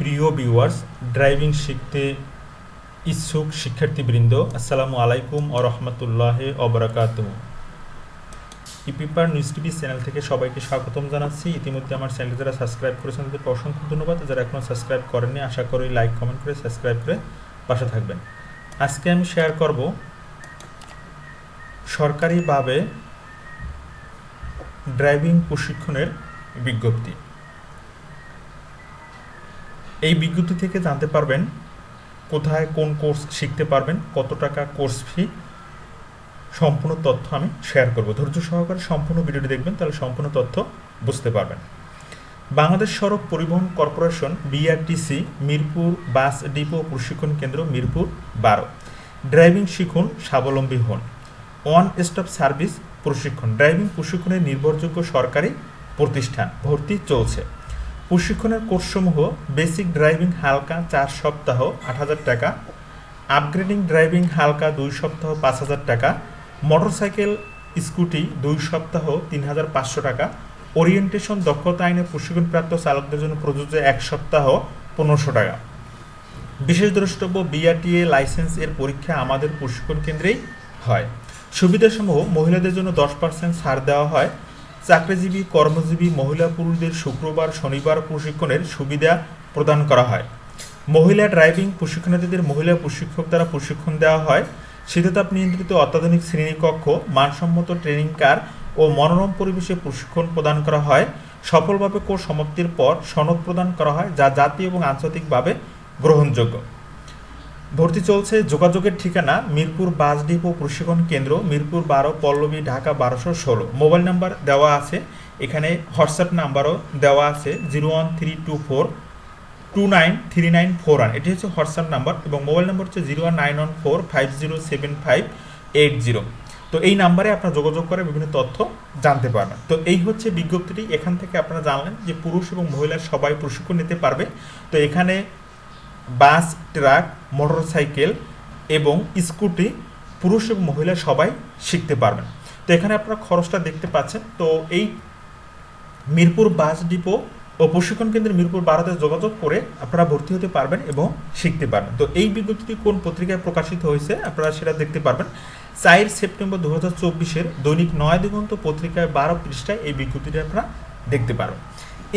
প্রিয় viewers driving শিখতে ইচ্ছুক শিক্ষার্থীবৃন্দ, আসসালামু আলাইকুম ও রহমতুল্লাহ অবরাকাত ইপিপার নিউজ টিভি চ্যানেল থেকে সবাইকে স্বাগতম জানাচ্ছি। ইতিমধ্যে আমার চ্যানেল যারা সাবস্ক্রাইব করেছেন, তাদেরকে অসংখ্য ধন্যবাদ। যারা এখনও সাবস্ক্রাইব করেননি, আশা করি লাইক কমেন্ট করে সাবস্ক্রাইব করে পাশে থাকবেন। আজকে আমি শেয়ার করব সরকারিভাবে ড্রাইভিং প্রশিক্ষণের বিজ্ঞপ্তি। এই বিজ্ঞপ্তি থেকে জানতে পারবেন কোথায় কোন কোর্স শিখতে পারবেন, কত টাকা কোর্স ফি, সম্পূর্ণ তথ্য আমি শেয়ার করব। ধৈর্য সহকারে সম্পূর্ণ ভিডিওটি দেখবেন, তাহলে সম্পূর্ণ তথ্য বুঝতে পারবেন। বাংলাদেশ সড়ক পরিবহন corporation BRTC Mirpur bus depot প্রশিক্ষণ কেন্দ্র, মিরপুর বারো। ড্রাইভিং শিখুন, স্বাবলম্বী হন। ওয়ান স্টপ সার্ভিস প্রশিক্ষণ, ড্রাইভিং প্রশিক্ষণের নির্ভরযোগ্য সরকারি প্রতিষ্ঠান, ভর্তি চলছে। প্রশিক্ষণের কোর্সসমূহ বেসিক ড্রাইভিং হালকা চার সপ্তাহ আট হাজার টাকা, আপগ্রেডিং ড্রাইভিং হালকা দুই সপ্তাহ পাঁচ হাজার টাকা, মোটরসাইকেল, স্কুটি দুই সপ্তাহ তিন হাজার পাঁচশো টাকা, ওরিয়েন্টেশন, দক্ষতা আইনে প্রশিক্ষণপ্রাপ্ত চালকদের জন্য প্রযোজ্য এক সপ্তাহ পনেরোশো টাকা। বিশেষ দ্রষ্টব্য বিআরটিএ লাইসেন্স এর পরীক্ষা আমাদের প্রশিক্ষণ কেন্দ্রেই হয়। সুবিধাসমূহ মহিলাদের জন্য দশ পার্সেন্ট ছাড় দেওয়া হয়। চাকরিজীবী, কর্মজীবী, মহিলা পুরুষদের শুক্রবার, শনিবার প্রশিক্ষণের সুবিধা প্রদান করা হয়। মহিলা ড্রাইভিং প্রশিক্ষণার্থীদের মহিলা প্রশিক্ষক দ্বারা প্রশিক্ষণ দেওয়া হয়। শীততাপ নিয়ন্ত্রিত অত্যাধুনিক শ্রেণীকক্ষ, মানসম্মত ট্রেনিং কার ও মনোরম পরিবেশে প্রশিক্ষণ প্রদান করা হয়। সফলভাবে কোর্স সমাপ্তির পর সনদ প্রদান করা হয়, যা জাতীয় এবং আন্তর্জাতিকভাবে গ্রহণযোগ্য। ভর্তি চলছে যোগাযোগের ঠিকানা মিরপুর বাস ডিপো প্রশিক্ষণ কেন্দ্র, মিরপুর বারো, পল্লবী, ঢাকা বারোশো ষোলো। মোবাইল নাম্বার দেওয়া আছে, এখানে হোয়াটসঅ্যাপ নাম্বারও দেওয়া আছে, zero one three two four, two nine three nine four one. এটি হচ্ছে হোয়াটসঅ্যাপ নাম্বার এবং মোবাইল নাম্বার হচ্ছে zero one nine one four five zero seven five eight zero. তো এই নাম্বারে আপনারা যোগাযোগ করে বিভিন্ন তথ্য জানতে পারবেন। তো এই হচ্ছে বিজ্ঞপ্তিটি। এখান থেকে আপনারা জানলেন যে পুরুষ এবং মহিলা সবাই প্রশিক্ষণ নিতে পারবে। তো এখানে বাস, ট্রাক, মোটরসাইকেল এবং স্কুটি পুরুষ এবং মহিলা সবাই শিখতে পারবেন। তো এখানে আপনারা খরচটা দেখতে পাচ্ছেন। তো এই মিরপুর বাস ডিপো ও প্রশিক্ষণ কেন্দ্রে মিরপুর বারোতে যোগাযোগ করে আপনারা ভর্তি হতে পারবেন এবং শিখতে পারবেন। তো এই বিজ্ঞপ্তিটি কোন পত্রিকায় প্রকাশিত হয়েছে আপনারা সেটা দেখতে পারবেন। চার সেপ্টেম্বর দু হাজার চব্বিশের দৈনিক নয় দিগন্ত পত্রিকায় বারো পৃষ্ঠায় এই বিজ্ঞপ্তিটি আপনারা দেখতে পারবেন।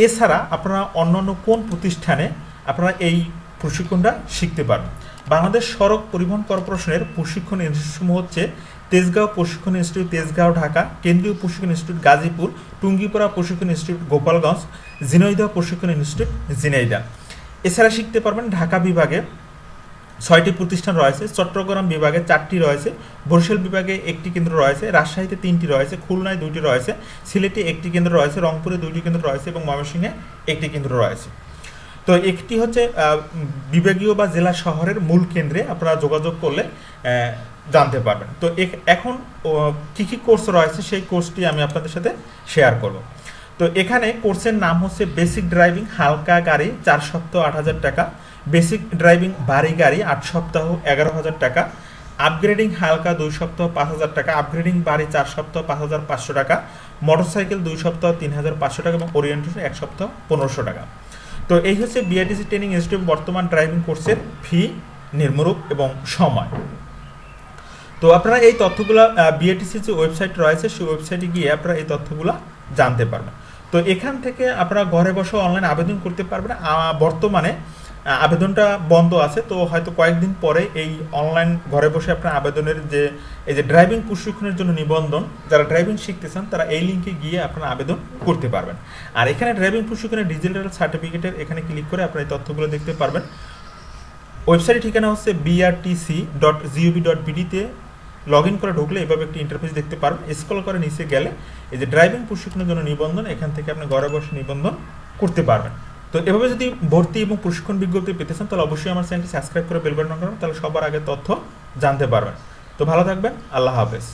এছাড়া আপনারা অন্যান্য কোন প্রতিষ্ঠানে আপনারা এই প্রশিক্ষণটা শিখতে পারবেন বাংলাদেশ সড়ক পরিবহন কর্পোরেশনের প্রশিক্ষণ ইনস্টিটিউটসমূহ হচ্ছে তেজগাঁও প্রশিক্ষণ ইনস্টিটিউট, তেজগাঁও ঢাকা, কেন্দ্রীয় প্রশিক্ষণ ইনস্টিটিউট গাজীপুর, টুঙ্গিপাড়া প্রশিক্ষণ ইনস্টিটিউট গোপালগঞ্জ জিনৈদা প্রশিক্ষণ ইনস্টিটিউট জিনাইদা এছাড়া শিখতে পারবেন ঢাকা বিভাগে ছয়টি প্রতিষ্ঠান রয়েছে, চট্টগ্রাম বিভাগে চারটি রয়েছে, বরিশাল বিভাগে একটি কেন্দ্র রয়েছে, রাজশাহীতে তিনটি রয়েছে, খুলনায় দুইটি রয়েছে, সিলেটে একটি কেন্দ্র রয়েছে, রংপুরে দুইটি কেন্দ্র রয়েছে এবং ময়মনসিংহে একটি কেন্দ্র রয়েছে। তো একটি হচ্ছে বিভাগীয় বা জেলা শহরের মূল কেন্দ্রে আপনারা যোগাযোগ করলে জানতে পারবেন। তো এখ- এখন কি কি কোর্স রয়েছে সেই কোর্সটি আমি আপনাদের সাথে শেয়ার করব। তো এখানে কোর্সের নাম হচ্ছে বেসিক ড্রাইভিং হালকা গাড়ি চার সপ্তাহ আট হাজার টাকা, বেসিক ড্রাইভিং ভারী গাড়ি আট সপ্তাহ এগারো হাজার টাকা, আপগ্রেডিং হালকা দুই সপ্তাহ পাঁচ হাজার টাকা, আপগ্রেডিং বাড়ি চার সপ্তাহ পাঁচ হাজার পাঁচশো টাকা, মোটরসাইকেল দুই সপ্তাহ তিন হাজার পাঁচশো টাকা এবং ওরিয়েন্টেশন এক সপ্তাহ পনেরোশো টাকা। তো এই হচ্ছে বিআরটিসি ট্রেনিং ইনস্টিটিউট বর্তমান ড্রাইভিং কোর্সের ফি নির্মরূপ এবং সময়। তো আপনারা এই তথ্যগুলো বিএটিসি যে ওয়েবসাইট রয়েছে, সেই ওয়েবসাইটে গিয়ে আপনারা এই তথ্যগুলো জানতে পারবেন। তো এখান থেকে আপনারা ঘরে বসে অনলাইন আবেদন করতে পারবেন। বর্তমানে আবেদনটা বন্ধ আছে, তো হয়তো কয়েকদিন পরে এই অনলাইন ঘরে বসে আপনার আবেদনের যে, এই যে ড্রাইভিং প্রশিক্ষণের জন্য নিবন্ধন, যারা ড্রাইভিং শিখতে চান, তারা এই লিঙ্কে গিয়ে আপনার আবেদন করতে পারবেন। আর এখানে ড্রাইভিং প্রশিক্ষণের ডিজিটাল সার্টিফিকেটের এখানে ক্লিক করে আপনার এই তথ্যগুলো দেখতে পারবেন। ওয়েবসাইটের ঠিকানা হচ্ছে বিআরটিসি ডট জিওভি ডট বিডিতে লগ ইন করে ঢুকলে এভাবে একটি ইন্টারফেস দেখতে পারবেন। স্ক্রল করে নিচে গেলে এই যে ড্রাইভিং প্রশিক্ষণের জন্য নিবন্ধন, এখান থেকে আপনি ঘরে বসে নিবন্ধন করতে পারবেন। তো এভাবে যদি ভর্তি এবং প্রশিক্ষণ বিজ্ঞপ্তি পেতে চান, তাহলে অবশ্যই আমার চ্যানেলটি সাবস্ক্রাইব করে বেল বাটন তাহলে সবার আগে তথ্য জানতে পারবেন। তো ভালো থাকবেন, আল্লাহ হাফেজ।